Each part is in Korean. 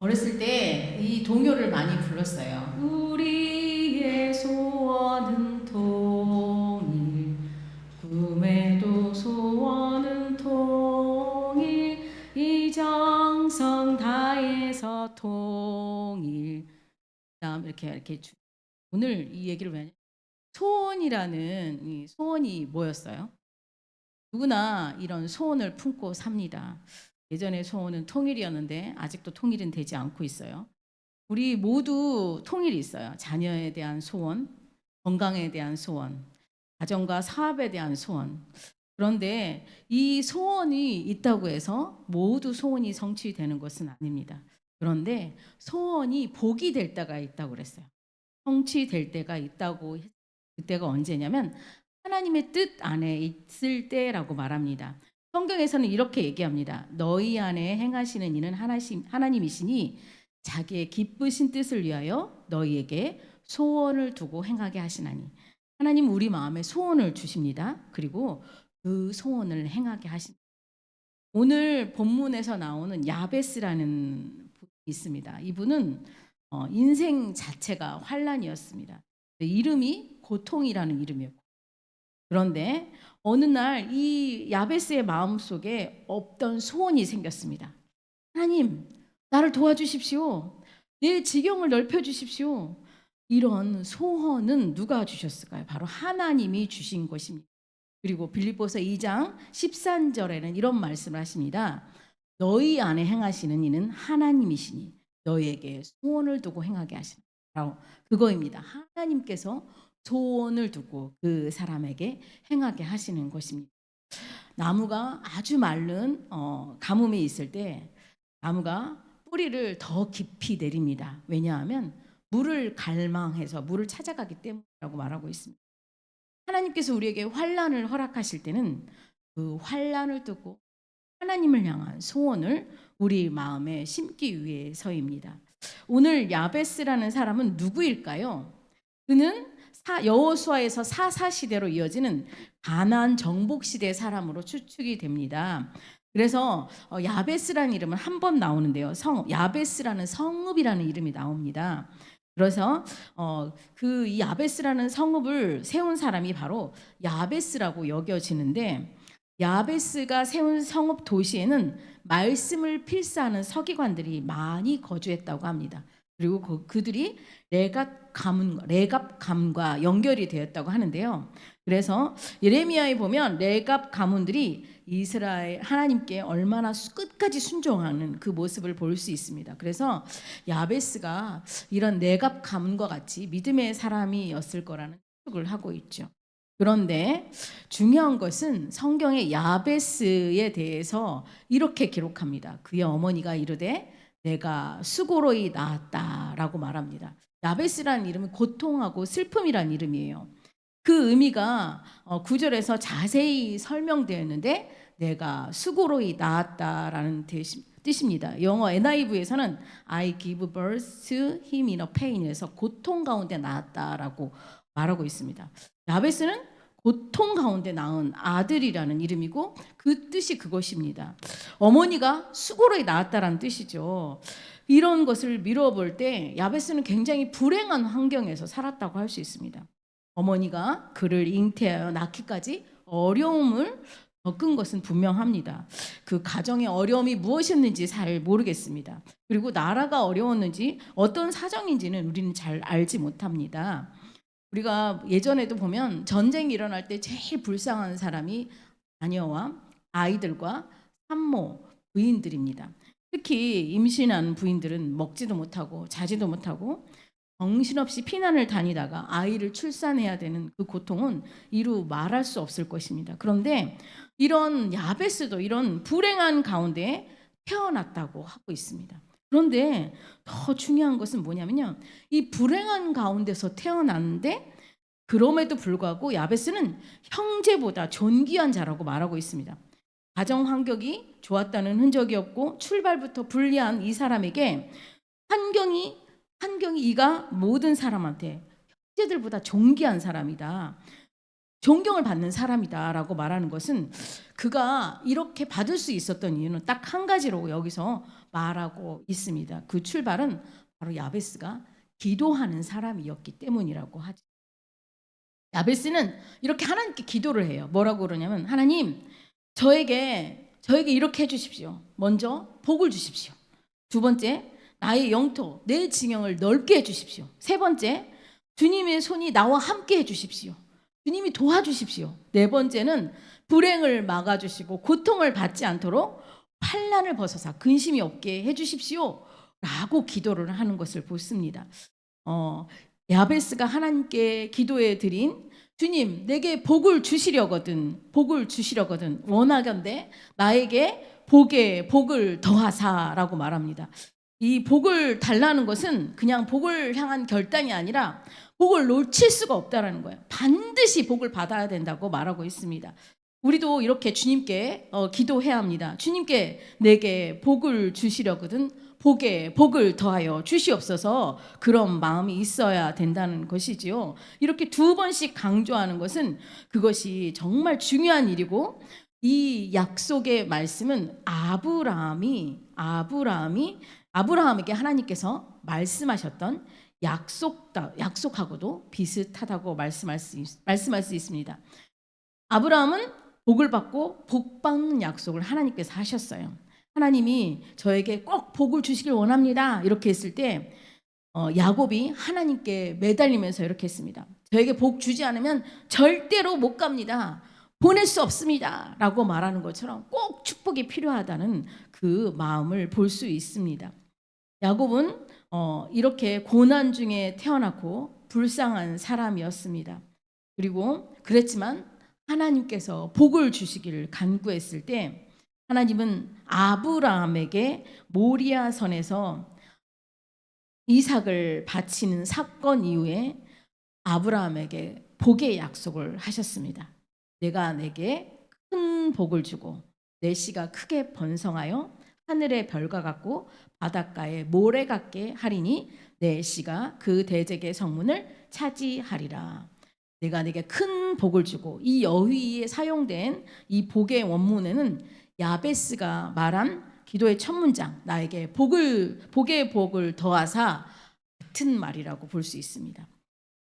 어렸을 때 이 동요를 많이 불렀어요. 우리의 소원은 통일, 꿈에도 소원은 통일, 이 정성 다해서 통일. 그다음 이렇게 이렇게 주- 오늘 이 얘기를 왜? 소원이라는 이 소원이 뭐였어요? 누구나 이런 소원을 품고 삽니다. 예전에 소원은 통일이었는데 아직도 통일은 되지 않고 있어요. 우리 모두 통일이 있어요. 자녀에 대한 소원, 건강에 대한 소원, 가정과 사업에 대한 소원. 그런데 이 소원이 있다고 해서 모두 소원이 성취되는 것은 아닙니다. 그런데 소원이 복이 될 때가 있다고 그랬어요. 성취될 때가 있다고 했- 그때가 언제냐면 하나님의 뜻 안에 있을 때라고 말합니다. 성경에서는 이렇게 얘기합니다. 너희 안에 행하시는 이는 하나님이시니 자기의 기쁘신 뜻을 위하여 너희에게 소원을 두고 행하게 하시나니 하나님 우리 마음에 소원을 주십니다. 그리고 그 소원을 행하게 하십니다. 오늘 본문에서 나오는 야베스라는 분이 있습니다. 이분은 어, 인생 자체가 환란이었습니다. 이름이 고통이라는 이름이었고 그런데 어느 날 이 야베스의 마음 속에 없던 소원이 생겼습니다. 하나님, 나를 도와주십시오. 내 지경을 넓혀 주십시오. 이런 소원은 누가 주셨을까요? 바로 하나님이 주신 것입니다. 그리고 빌립보서 2장 13절에는 이런 말씀을 하십니다. 너희 안에 행하시는 이는 하나님이시니 너희에게 소원을 두고 행하게 하시는 바로 그거입니다. 하나님께서 소원을 두고 그 사람에게 행하게 하시는 것입니다. 나무가 아주 마른 어, 가뭄이 있을 때 나무가 뿌리를 더 깊이 내립니다. 왜냐하면 물을 갈망해서 물을 찾아가기 때문이라고 말하고 있습니다. 하나님께서 우리에게 환란을 허락하실 때는 그 환란을 두고 하나님을 향한 소원을 우리 마음에 심기 위해서입니다. 오늘 야베스라는 사람은 누구일까요? 그는 사, 여호수아에서 사사 시대로 이어지는 가나안 정복 시대 사람으로 추측이 됩니다. 그래서 어, 야베스라는 이름은 한 번 나오는데요. 성 야베스라는 성읍이라는 이름이 나옵니다. 그래서 어, 그이 야베스라는 성읍을 세운 사람이 바로 야베스라고 여겨지는데 야베스가 세운 성읍 도시에는 말씀을 필사하는 서기관들이 많이 거주했다고 합니다. 그리고 그, 그들이 레갑 가문 레갑 감과 연결이 되었다고 하는데요. 그래서 예레미야에 보면 레갑 가문들이 이스라엘 하나님께 얼마나 수- 끝까지 순종하는 그 모습을 볼 수 있습니다. 그래서 야베스가 이런 레갑 가문과 같이 믿음의 사람이었을 거라는 추측을 하고 있죠. 그런데 중요한 것은 성경의 야베스에 대해서 이렇게 기록합니다. 그의 어머니가 이르되 내가 수고로이 낳았다라고 말합니다. 야베스라는 이름은 고통하고 슬픔이라는 이름이에요. 그 의미가 어, 구절에서 자세히 설명되었는데 내가 수고로이 낳았다라는 뜻이- 뜻입니다. 영어 NIV에서는 I give birth to him in a pain에서 고통 가운데 낳았다라고 말하고 있습니다. 야베스는 고통 가운데 낳은 아들이라는 이름이고 그 뜻이 그것입니다. 어머니가 수고로이 낳았다라는 뜻이죠. 이런 것을 미뤄볼 때 야베스는 굉장히 불행한 환경에서 살았다고 할 수 있습니다. 어머니가 그를 잉태하여 낳기까지 어려움을 겪은 것은 분명합니다. 그 가정의 어려움이 무엇이었는지 잘 모르겠습니다. 그리고 나라가 어려웠는지 어떤 사정인지는 우리는 잘 알지 못합니다. 우리가 예전에도 보면 전쟁이 일어날 때 제일 불쌍한 사람이 자녀와 아이들과 산모, 부인들입니다. 특히 임신한 부인들은 먹지도 못하고 자지도 못하고 정신없이 피난을 다니다가 아이를 출산해야 되는 그 고통은 이루 말할 수 없을 것입니다. 그런데 이런 야베스도 이런 불행한 가운데 태어났다고 하고 있습니다. 그런데 더 중요한 것은 뭐냐면요. 이 불행한 가운데서 태어났는데 그럼에도 불구하고 야베스는 형제보다 존귀한 자라고 말하고 있습니다. 가정 환경이 좋았다는 흔적이 없고 출발부터 불리한 이 사람에게 환경이 환경이 이가 모든 사람한테 형제들보다 존귀한 사람이다. 존경을 받는 사람이다라고 말하는 것은 그가 이렇게 받을 수 있었던 이유는 딱 한 가지로 여기서 말하고 있습니다. 그 출발은 바로 야베스가 기도하는 사람이었기 때문이라고 하죠. 야베스는 이렇게 하나님께 기도를 해요. 뭐라고 그러냐면 하나님 저에게 저에게 이렇게 해 주십시오. 먼저 복을 주십시오. 두 번째 나의 영토 내 지경을 넓게 해 주십시오. 세 번째 주님의 손이 나와 함께 해 주십시오. 주님이 도와주십시오. 네 번째는 불행을 막아주시고 고통을 받지 않도록 환란을 벗어서 근심이 없게 해주십시오. 라고 기도를 하는 것을 보습니다. 어, 야베스가 하나님께 기도해 드린 주님 내게 복을 주시려거든 복을 주시려거든 원하건대 나에게 복에 복을 더하사라고 말합니다. 이 복을 달라는 것은 그냥 복을 향한 결단이 아니라 복을 놓칠 수가 없다라는 거예요. 반드시 복을 받아야 된다고 말하고 있습니다. 우리도 이렇게 주님께 어, 기도해야 합니다. 주님께 내게 복을 주시려거든 복에 복을 더하여 주시옵소서 그런 마음이 있어야 된다는 것이지요. 이렇게 두 번씩 강조하는 것은 그것이 정말 중요한 일이고 이 약속의 말씀은 아브라함이 아브라함이 아브라함에게 하나님께서 말씀하셨던 약속다 약속하고도 비슷하다고 말씀할 수, 있- 말씀할 수 있습니다. 아브라함은 복을 받고 복 받는 약속을 하나님께서 하셨어요. 하나님이 저에게 꼭 복을 주시길 원합니다. 이렇게 했을 때 어, 야곱이 하나님께 매달리면서 이렇게 했습니다. 저에게 복 주지 않으면 절대로 못 갑니다. 보낼 수 없습니다. 라고 말하는 것처럼 꼭 축복이 필요하다는 그 마음을 볼 수 있습니다. 야곱은 어, 이렇게 고난 중에 태어났고 불쌍한 사람이었습니다. 그리고 그랬지만 하나님께서 복을 주시기를 간구했을 때 하나님은 아브라함에게 모리아 선에서 이삭을 바치는 사건 이후에 아브라함에게 복의 약속을 하셨습니다. 내가 내게 큰 복을 주고 내 씨가 크게 번성하여 하늘의 별과 같고 바닷가의 모래 같게 하리니 내 씨가 그 대적의 성문을 차지하리라. 내가 내게 큰 복을 주고 이 여위에 사용된 이 복의 원문에는 야베스가 말한 기도의 첫 문장 나에게 복을 복의 복을 더하사 같은 말이라고 볼 수 있습니다.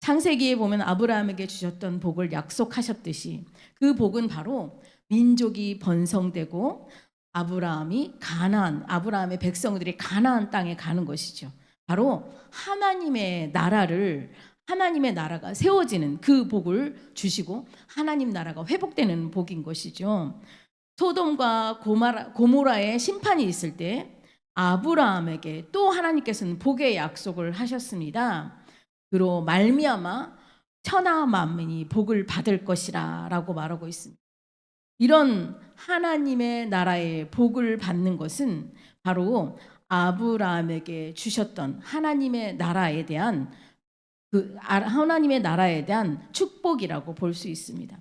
창세기에 보면 아브라함에게 주셨던 복을 약속하셨듯이 그 복은 바로 민족이 번성되고 아브라함이 가나안 아브라함의 백성들이 가나안 땅에 가는 것이죠. 바로 하나님의 나라를 하나님의 나라가 세워지는 그 복을 주시고 하나님 나라가 회복되는 복인 것이죠. 소돔과 고마라, 고모라의 심판이 있을 때 아브라함에게 또 하나님께서는 복의 약속을 하셨습니다. 그로 말미암아 천하 만민이 복을 받을 것이라라고 말하고 있습니다. 이런 하나님의 나라의 복을 받는 것은 바로 아브라함에게 주셨던 하나님의 나라에 대한 그 아- 하나님의 나라에 대한 축복이라고 볼 수 있습니다.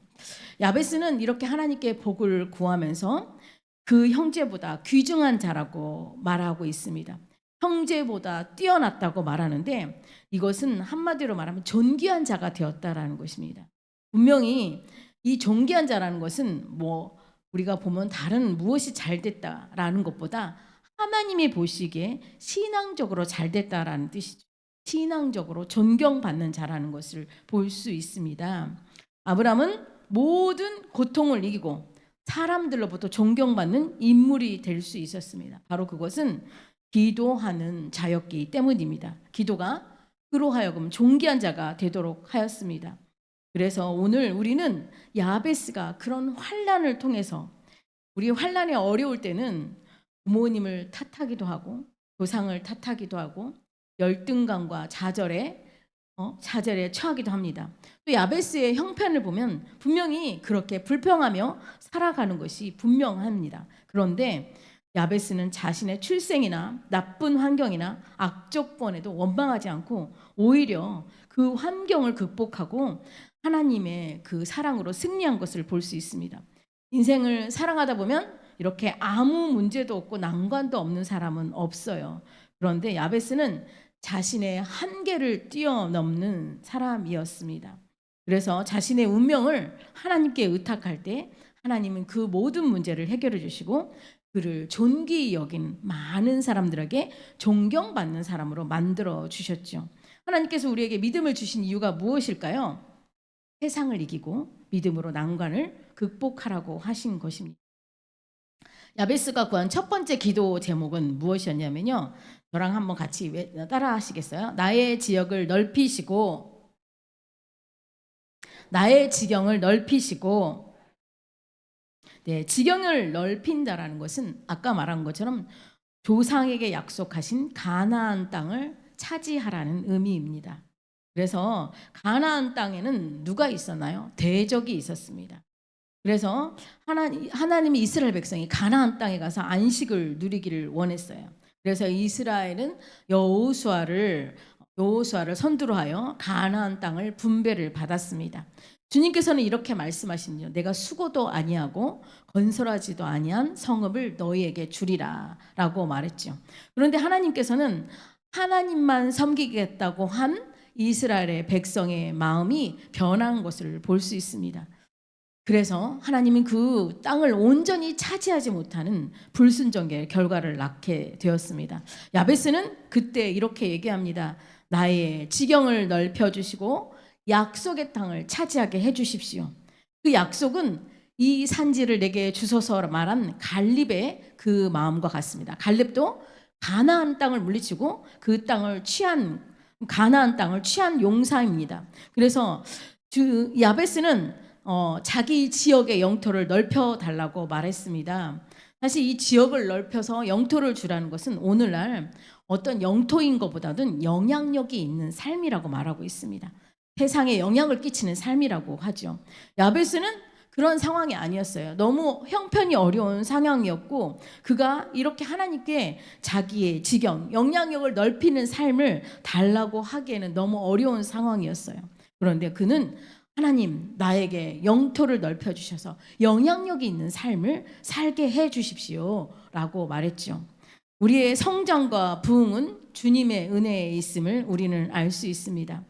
야베스는 이렇게 하나님께 복을 구하면서 그 형제보다 귀중한 자라고 말하고 있습니다. 형제보다 뛰어났다고 말하는데 이것은 한마디로 말하면 존귀한 자가 되었다라는 것입니다. 분명히 이 존귀한 자라는 것은 뭐 우리가 보면 다른 무엇이 잘 됐다라는 것보다 하나님이 보시기에 신앙적으로 잘 됐다라는 뜻이죠. 신앙적으로 존경받는 자라는 것을 볼 수 있습니다. 아브라함은 모든 고통을 이기고 사람들로부터 존경받는 인물이 될 수 있었습니다. 바로 그것은 기도하는 자였기 때문입니다. 기도가 그로 하여금 존귀한 자가 되도록 하였습니다. 그래서 오늘 우리는 야베스가 그런 환란을 통해서 우리 환란에 어려울 때는 부모님을 탓하기도 하고 조상을 탓하기도 하고 열등감과 좌절에 어, 좌절에 처하기도 합니다. 또 야베스의 형편을 보면 분명히 그렇게 불평하며 살아가는 것이 분명합니다. 그런데 야베스는 자신의 출생이나 나쁜 환경이나 악조건에도 원망하지 않고 오히려 그 환경을 극복하고 하나님의 그 사랑으로 승리한 것을 볼 수 있습니다. 인생을 사랑하다 보면 이렇게 아무 문제도 없고 난관도 없는 사람은 없어요. 그런데 야베스는 자신의 한계를 뛰어넘는 사람이었습니다. 그래서 자신의 운명을 하나님께 의탁할 때 하나님은 그 모든 문제를 해결해 주시고 그를 존귀 여긴 많은 사람들에게 존경받는 사람으로 만들어 주셨죠. 하나님께서 우리에게 믿음을 주신 이유가 무엇일까요? 세상을 이기고 믿음으로 난관을 극복하라고 하신 것입니다. 야베스가 구한 첫 번째 기도 제목은 무엇이었냐면요. 저랑 한번 같이 외- 따라 하시겠어요? 나의 지역을 넓히시고 나의 지경을 넓히시고 네, 지경을 넓힌다라는 것은 아까 말한 것처럼 조상에게 약속하신 가나안 땅을 차지하라는 의미입니다. 그래서 가나안 땅에는 누가 있었나요? 대적이 있었습니다. 그래서 하나님, 하나님이 이스라엘 백성이 가나안 땅에 가서 안식을 누리기를 원했어요. 그래서 이스라엘은 여호수아를 여호수아를 선두로 하여 가나안 땅을 분배를 받았습니다. 주님께서는 이렇게 말씀하시죠. 내가 수고도 아니하고 건설하지도 아니한 성읍을 너희에게 주리라라고 말했죠. 그런데 하나님께서는 하나님만 섬기겠다고 한 이스라엘의 백성의 마음이 변한 것을 볼 수 있습니다. 그래서 하나님은 그 땅을 온전히 차지하지 못하는 불순종의 결과를 낳게 되었습니다. 야베스는 그때 이렇게 얘기합니다. 나의 지경을 넓혀 주시고 약속의 땅을 차지하게 해 주십시오. 그 약속은 이 산지를 내게 주소서 말한 갈립의 그 마음과 같습니다. 갈립도 가나안 땅을 물리치고 그 땅을 취한 가나안 땅을 취한 용사입니다. 그래서 주 야베스는 어, 자기 지역의 영토를 넓혀 달라고 말했습니다. 사실 이 지역을 넓혀서 영토를 주라는 것은 오늘날 어떤 영토인 것보다는 영향력이 있는 삶이라고 말하고 있습니다. 세상에 영향을 끼치는 삶이라고 하죠. 야베스는 그런 상황이 아니었어요. 너무 형편이 어려운 상황이었고 그가 이렇게 하나님께 자기의 지경, 영향력을 넓히는 삶을 달라고 하기에는 너무 어려운 상황이었어요. 그런데 그는 하나님 나에게 영토를 넓혀 주셔서 영향력이 있는 삶을 살게 해 주십시오라고 말했죠. 우리의 성장과 부흥은 주님의 은혜에 있음을 우리는 알 수 있습니다.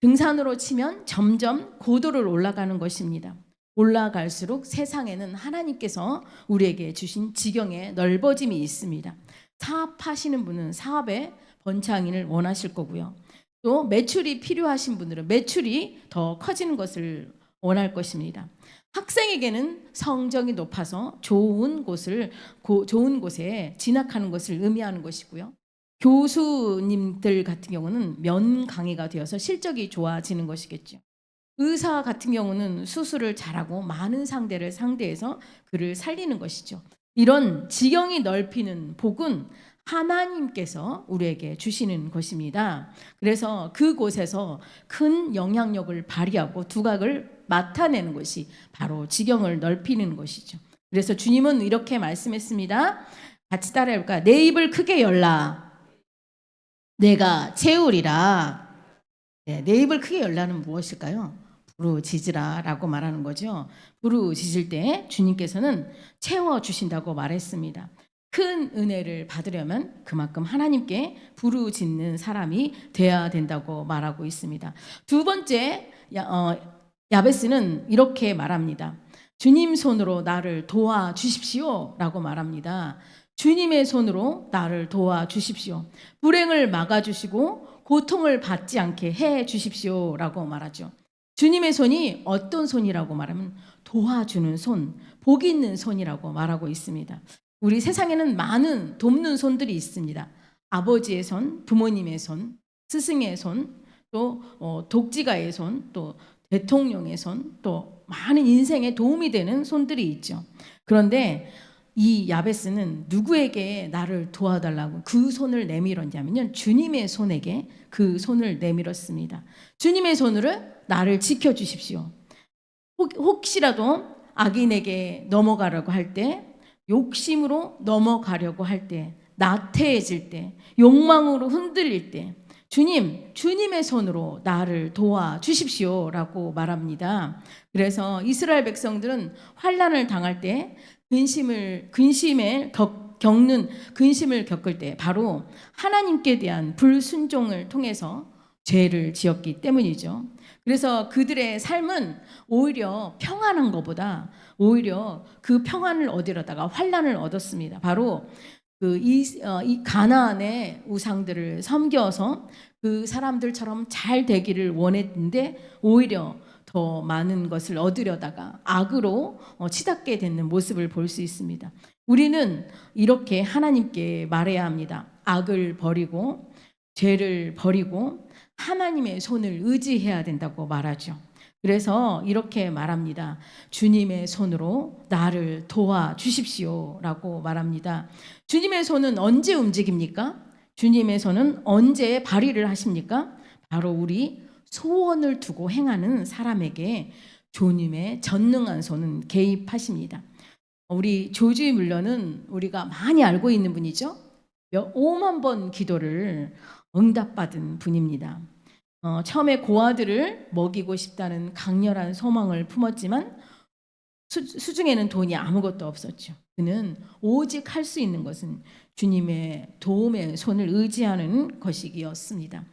등산으로 치면 점점 고도를 올라가는 것입니다. 올라갈수록 세상에는 하나님께서 우리에게 주신 지경의 넓어짐이 있습니다. 사업하시는 분은 사업의 번창인을 원하실 거고요. 또 매출이 필요하신 분들은 매출이 더 커지는 것을 원할 것입니다. 학생에게는 성적이 높아서 좋은 곳을 고, 좋은 곳에 진학하는 것을 의미하는 것이고요. 교수님들 같은 경우는 면 강의가 되어서 실적이 좋아지는 것이겠죠. 의사 같은 경우는 수술을 잘하고 많은 상대를 상대해서 그를 살리는 것이죠. 이런 지경이 넓히는 복은 하나님께서 우리에게 주시는 것입니다. 그래서 그곳에서 큰 영향력을 발휘하고 두각을 맡아내는 것이 바로 지경을 넓히는 것이죠. 그래서 주님은 이렇게 말씀했습니다. 같이 따라해볼까? 내 입을 크게 열라. 내가 채우리라. 네, 내 입을 크게 열라는 무엇일까요? 부르짖으라라고 말하는 거죠. 부르짖을 때 주님께서는 채워 주신다고 말했습니다. 큰 은혜를 받으려면 그만큼 하나님께 부르짖는 사람이 돼야 된다고 말하고 있습니다. 두 번째 야, 어, 야베스는 이렇게 말합니다. 주님 손으로 나를 도와 주십시오라고 말합니다. 주님의 손으로 나를 도와 주십시오. 불행을 막아 주시고 고통을 받지 않게 해 주십시오라고 말하죠. 주님의 손이 어떤 손이라고 말하면 도와주는 손, 복 있는 손이라고 말하고 있습니다. 우리 세상에는 많은 돕는 손들이 있습니다. 아버지의 손, 부모님의 손, 스승의 손, 또 어, 독지가의 손, 또 대통령의 손, 또 많은 인생에 도움이 되는 손들이 있죠. 그런데 이 야베스는 누구에게 나를 도와달라고 그 손을 내밀었냐면요. 주님의 손에게 그 손을 내밀었습니다. 주님의 손으로 나를 지켜주십시오. 혹, 혹시라도 악인에게 넘어가려고 할 때, 욕심으로 넘어가려고 할 때, 나태해질 때, 욕망으로 흔들릴 때, 주님, 주님의 손으로 나를 도와 주십시오라고 말합니다. 그래서 이스라엘 백성들은 환란을 당할 때 근심을 근심에 겪, 겪는 근심을 겪을 때 바로 하나님께 대한 불순종을 통해서 죄를 지었기 때문이죠. 그래서 그들의 삶은 오히려 평안한 것보다 오히려 그 평안을 얻으려다가 환란을 얻었습니다. 바로 그이 어, 이 가나안의 우상들을 섬겨서 그 사람들처럼 잘 되기를 원했는데 오히려 더 많은 것을 얻으려다가 악으로 어, 치닫게 되는 모습을 볼 수 있습니다. 우리는 이렇게 하나님께 말해야 합니다. 악을 버리고 죄를 버리고 하나님의 손을 의지해야 된다고 말하죠. 그래서 이렇게 말합니다. 주님의 손으로 나를 도와 주십시오. 라고 말합니다. 주님의 손은 언제 움직입니까? 주님의 손은 언제 발휘를 하십니까? 바로 우리 소원을 두고 행하는 사람에게 주님의 전능한 손은 개입하십니다. 우리 조지 물러는 우리가 많이 알고 있는 분이죠. 몇 5만 번 기도를 응답받은 분입니다. 어, 처음에 고아들을 먹이고 싶다는 강렬한 소망을 품었지만 수, 수중에는 돈이 아무것도 없었죠. 그는 오직 할 수 있는 것은 주님의 도움의 손을 의지하는 것이었습니다.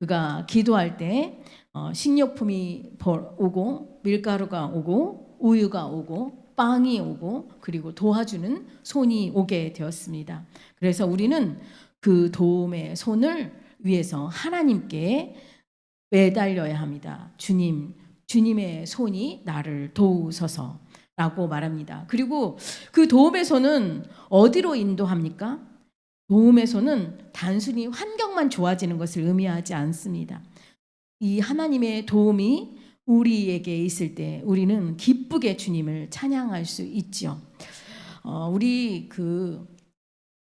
그가 기도할 때 어, 식료품이 벌- 오고 밀가루가 오고 우유가 오고 빵이 오고 그리고 도와주는 손이 오게 되었습니다. 그래서 우리는 그 도움의 손을 위해서 하나님께 매달려야 합니다. 주님, 주님의 손이 나를 도우소서 라고 말합니다. 그리고 그 도움의 손은 어디로 인도합니까? 도움의 손은 단순히 환경만 좋아지는 것을 의미하지 않습니다. 이 하나님의 도움이 우리에게 있을 때 우리는 기쁘게 주님을 찬양할 수 있죠. 어, 우리 그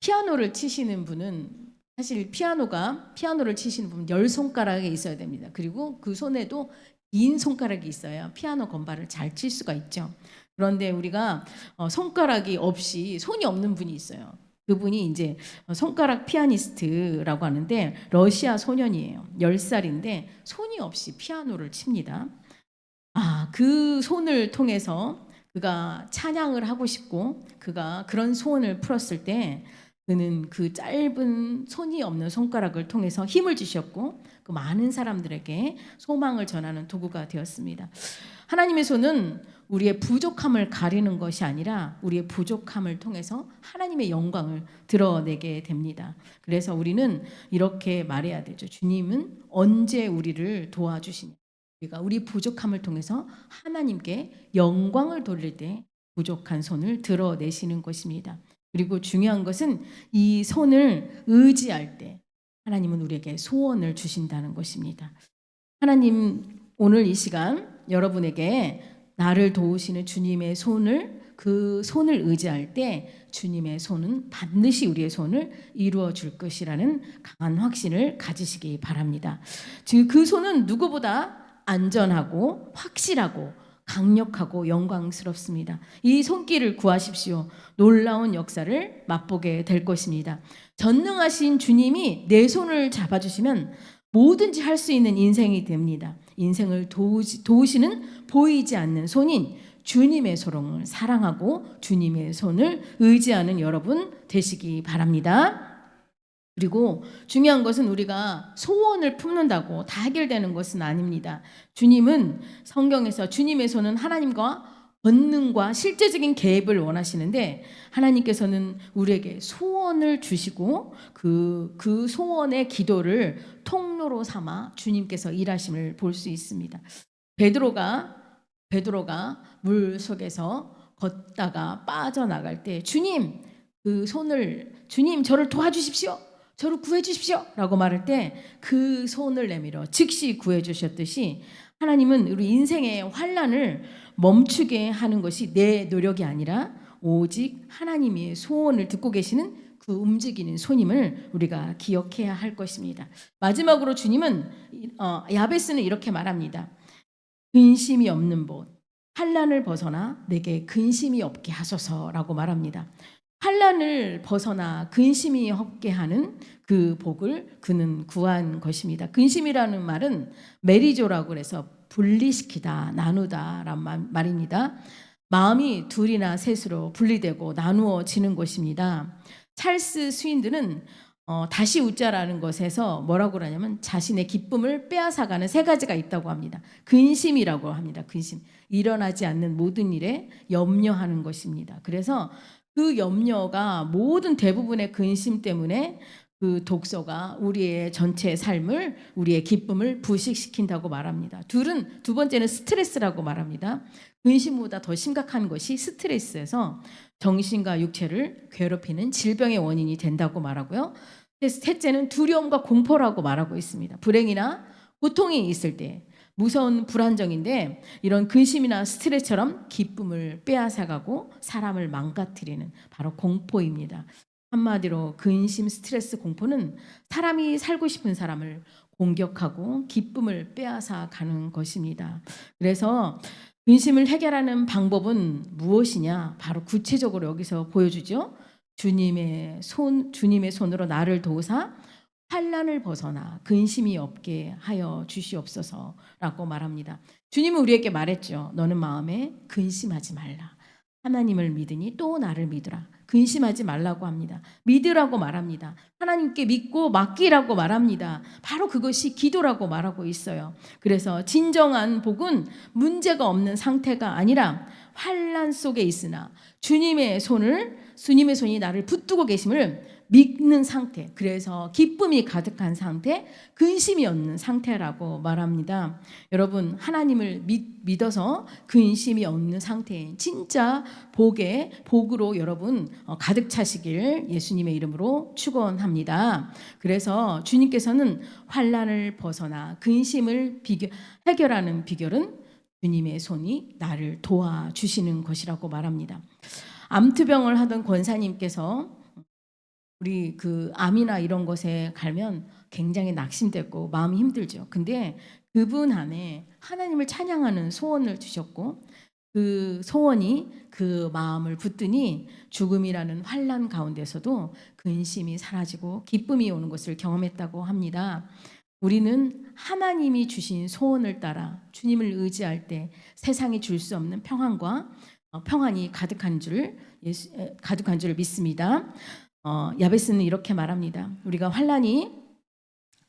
피아노를 치시는 분은 사실 피아노가 피아노를 치시는 분은 열 손가락에 있어야 됩니다. 그리고 그 손에도 긴 손가락이 있어야 피아노 건반을 잘 칠 수가 있죠. 그런데 우리가 어, 손가락이 없이 손이 없는 분이 있어요. 그분이 이제 손가락 피아니스트라고 하는데 러시아 소년이에요. 10살인데 손이 없이 피아노를 칩니다. 아, 그 손을 통해서 그가 찬양을 하고 싶고 그가 그런 소원을 풀었을 때 그는 그 짧은 손이 없는 손가락을 통해서 힘을 주셨고 그 많은 사람들에게 소망을 전하는 도구가 되었습니다. 하나님의 손은 우리의 부족함을 가리는 것이 아니라 우리의 부족함을 통해서 하나님의 영광을 드러내게 됩니다. 그래서 우리는 이렇게 말해야 되죠. 주님은 언제 우리를 도와주시냐. 우리가 우리 부족함을 통해서 하나님께 영광을 돌릴 때 부족한 손을 드러내시는 것입니다. 그리고 중요한 것은 이 손을 의지할 때 하나님은 우리에게 소원을 주신다는 것입니다. 하나님 오늘 이 시간 여러분에게 나를 도우시는 주님의 손을 그 손을 의지할 때 주님의 손은 반드시 우리의 손을 이루어 줄 것이라는 강한 확신을 가지시기 바랍니다. 즉 그 손은 누구보다 안전하고 확실하고 강력하고 영광스럽습니다. 이 손길을 구하십시오. 놀라운 역사를 맛보게 될 것입니다. 전능하신 주님이 내 손을 잡아주시면 뭐든지 할 수 있는 인생이 됩니다. 인생을 도우시, 도우시는 보이지 않는 손인 주님의 소롱을 사랑하고 주님의 손을 의지하는 여러분 되시기 바랍니다. 그리고 중요한 것은 우리가 소원을 품는다고 다 해결되는 것은 아닙니다. 주님은 성경에서 손은 하나님과 본능과 실제적인 개입을 원하시는데 하나님께서는 우리에게 소원을 주시고 그, 그 소원의 기도를 통로로 삼아 주님께서 일하심을 볼 수 있습니다. 베드로가 베드로가 물 속에서 걷다가 빠져나갈 때 주님 그 손을 주님 저를 도와주십시오. 저를 구해 주십시오 라고 말할 때 그 손을 내밀어 즉시 구해 주셨듯이 하나님은 우리 인생의 환란을 멈추게 하는 것이 내 노력이 아니라 오직 하나님의 소원을 듣고 계시는 그 움직이는 손임을 우리가 기억해야 할 것입니다. 마지막으로 주님은 어, 야베스는 이렇게 말합니다. 근심이 없는 곳 환란을 벗어나 내게 근심이 없게 하소서라고 말합니다. 환란을 벗어나 근심이 없게 하는 그 복을 그는 구한 것입니다. 근심이라는 말은 메리조라고 해서 분리시키다, 나누다란 말입니다. 마음이 둘이나 셋으로 분리되고 나누어지는 것입니다. 찰스 스윈드는 어, 다시 웃자라는 것에서 뭐라고 그러냐면 자신의 기쁨을 빼앗아가는 세 가지가 있다고 합니다. 근심이라고 합니다. 근심. 일어나지 않는 모든 일에 염려하는 것입니다. 그래서 그 염려가 모든 대부분의 근심 때문에 그 독서가 우리의 전체 삶을 우리의 기쁨을 부식시킨다고 말합니다. 둘은 두 번째는 스트레스라고 말합니다. 근심보다 더 심각한 것이 스트레스에서 정신과 육체를 괴롭히는 질병의 원인이 된다고 말하고요. 셋째는 두려움과 공포라고 말하고 있습니다. 불행이나 고통이 있을 때 무서운 불안정인데 이런 근심이나 스트레스처럼 기쁨을 빼앗아가고 사람을 망가뜨리는 바로 공포입니다. 한마디로 근심, 스트레스, 공포는 사람이 살고 싶은 사람을 공격하고 기쁨을 빼앗아 가는 것입니다. 그래서 근심을 해결하는 방법은 무엇이냐? 바로 구체적으로 여기서 보여주죠. 주님의 손, 주님의 손으로 나를 도우사 환란을 벗어나 근심이 없게 하여 주시옵소서라고 말합니다. 주님은 우리에게 말했죠. 너는 마음에 근심하지 말라. 하나님을 믿으니 또 나를 믿으라. 근심하지 말라고 합니다. 믿으라고 말합니다. 하나님께 믿고 맡기라고 말합니다. 바로 그것이 기도라고 말하고 있어요. 그래서 진정한 복은 문제가 없는 상태가 아니라 환란 속에 있으나 주님의 손을 주님의 손이 나를 붙들고 계심을 믿는 상태. 그래서 기쁨이 가득한 상태, 근심이 없는 상태라고 말합니다. 여러분, 하나님을 믿, 믿어서 근심이 없는 상태인 진짜 복의 복으로 여러분 어, 가득 차시길 예수님의 이름으로 축원합니다. 그래서 주님께서는 환란을 벗어나 근심을 비교, 해결하는 비결은 주님의 손이 나를 도와주시는 것이라고 말합니다. 암투병을 하던 권사님께서 우리 그 암이나 이런 것에 가면 굉장히 낙심됐고 마음이 힘들죠. 근데 그분 안에 하나님을 찬양하는 소원을 주셨고 그 소원이 그 마음을 붙드니 죽음이라는 환란 가운데서도 근심이 사라지고 기쁨이 오는 것을 경험했다고 합니다. 우리는 하나님이 주신 소원을 따라 주님을 의지할 때 세상이 줄 수 없는 평안과 어, 평안이 가득한 줄 가득한 줄 믿습니다. 어, 야베스는 이렇게 말합니다. 우리가 환란이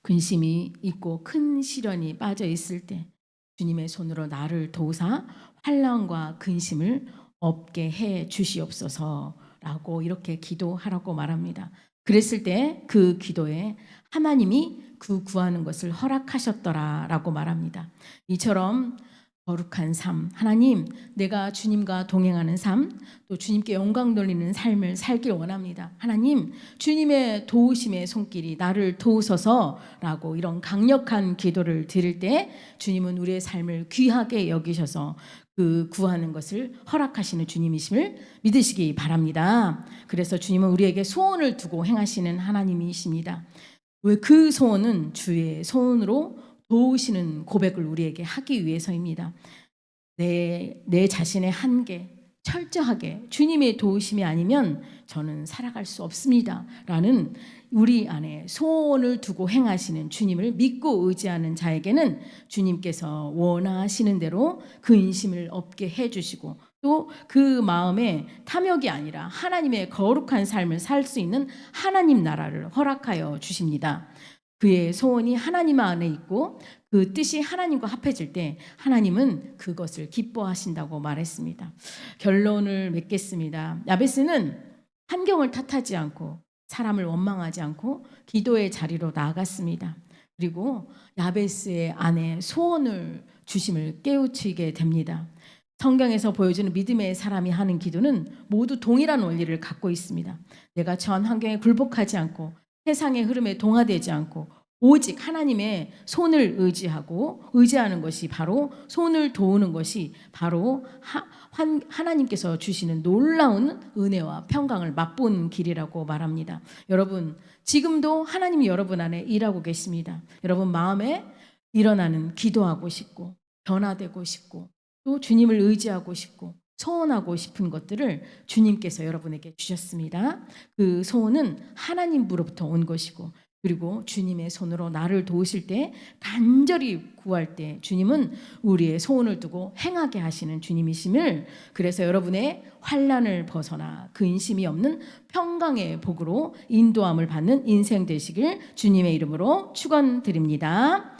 근심이 있고 큰 시련이 빠져 있을 때 주님의 손으로 나를 도우사 환란과 근심을 없게 해 주시옵소서라고 이렇게 기도하라고 말합니다. 그랬을 때 그 기도에 하나님이 그 구하는 것을 허락하셨더라라고 말합니다. 이처럼 거룩한 삶, 하나님, 내가 주님과 동행하는 삶, 또 주님께 영광 돌리는 삶을 살길 원합니다. 하나님, 주님의 도우심의 손길이 나를 도우소서라고 이런 강력한 기도를 드릴 때 주님은 우리의 삶을 귀하게 여기셔서 그 구하는 것을 허락하시는 주님이심을 믿으시기 바랍니다. 그래서 주님은 우리에게 소원을 두고 행하시는 하나님이십니다. 왜 그 소원은 주의 소원으로 도우시는 고백을 우리에게 하기 위해서입니다. 내, 내 자신의 한계, 철저하게 주님의 도우심이 아니면 저는 살아갈 수 없습니다. 라는 우리 안에 소원을 두고 행하시는 주님을 믿고 의지하는 자에게는 주님께서 원하시는 대로 그 인심을 없게 해주시고 또 그 마음에 탐욕이 아니라 하나님의 거룩한 삶을 살 수 있는 하나님 나라를 허락하여 주십니다. 그의 소원이 하나님 안에 있고 그 뜻이 하나님과 합해질 때 하나님은 그것을 기뻐하신다고 말했습니다. 결론을 맺겠습니다. 야베스는 환경을 탓하지 않고 사람을 원망하지 않고 기도의 자리로 나아갔습니다. 그리고 야베스의 안에 소원을 주심을 깨우치게 됩니다. 성경에서 보여주는 믿음의 사람이 하는 기도는 모두 동일한 원리를 갖고 있습니다. 내가 전 환경에 굴복하지 않고 세상의 흐름에 동화되지 않고 오직 하나님의 손을 의지하고 의지하는 것이 바로 손을 도우는 것이 바로 하, 한, 하나님께서 주시는 놀라운 은혜와 평강을 맛보는 길이라고 말합니다. 여러분 지금도 하나님이 여러분 안에 일하고 계십니다. 여러분 마음에 일어나는 기도하고 싶고 변화되고 싶고 또 주님을 의지하고 싶고 소원하고 싶은 것들을 주님께서 여러분에게 주셨습니다. 그 소원은 하나님으로부터 온 것이고 그리고 주님의 손으로 나를 도우실 때 간절히 구할 때 주님은 우리의 소원을 두고 행하게 하시는 주님이심을 그래서 여러분의 환란을 벗어나 근심이 없는 평강의 복으로 인도함을 받는 인생 되시길 주님의 이름으로 축원드립니다.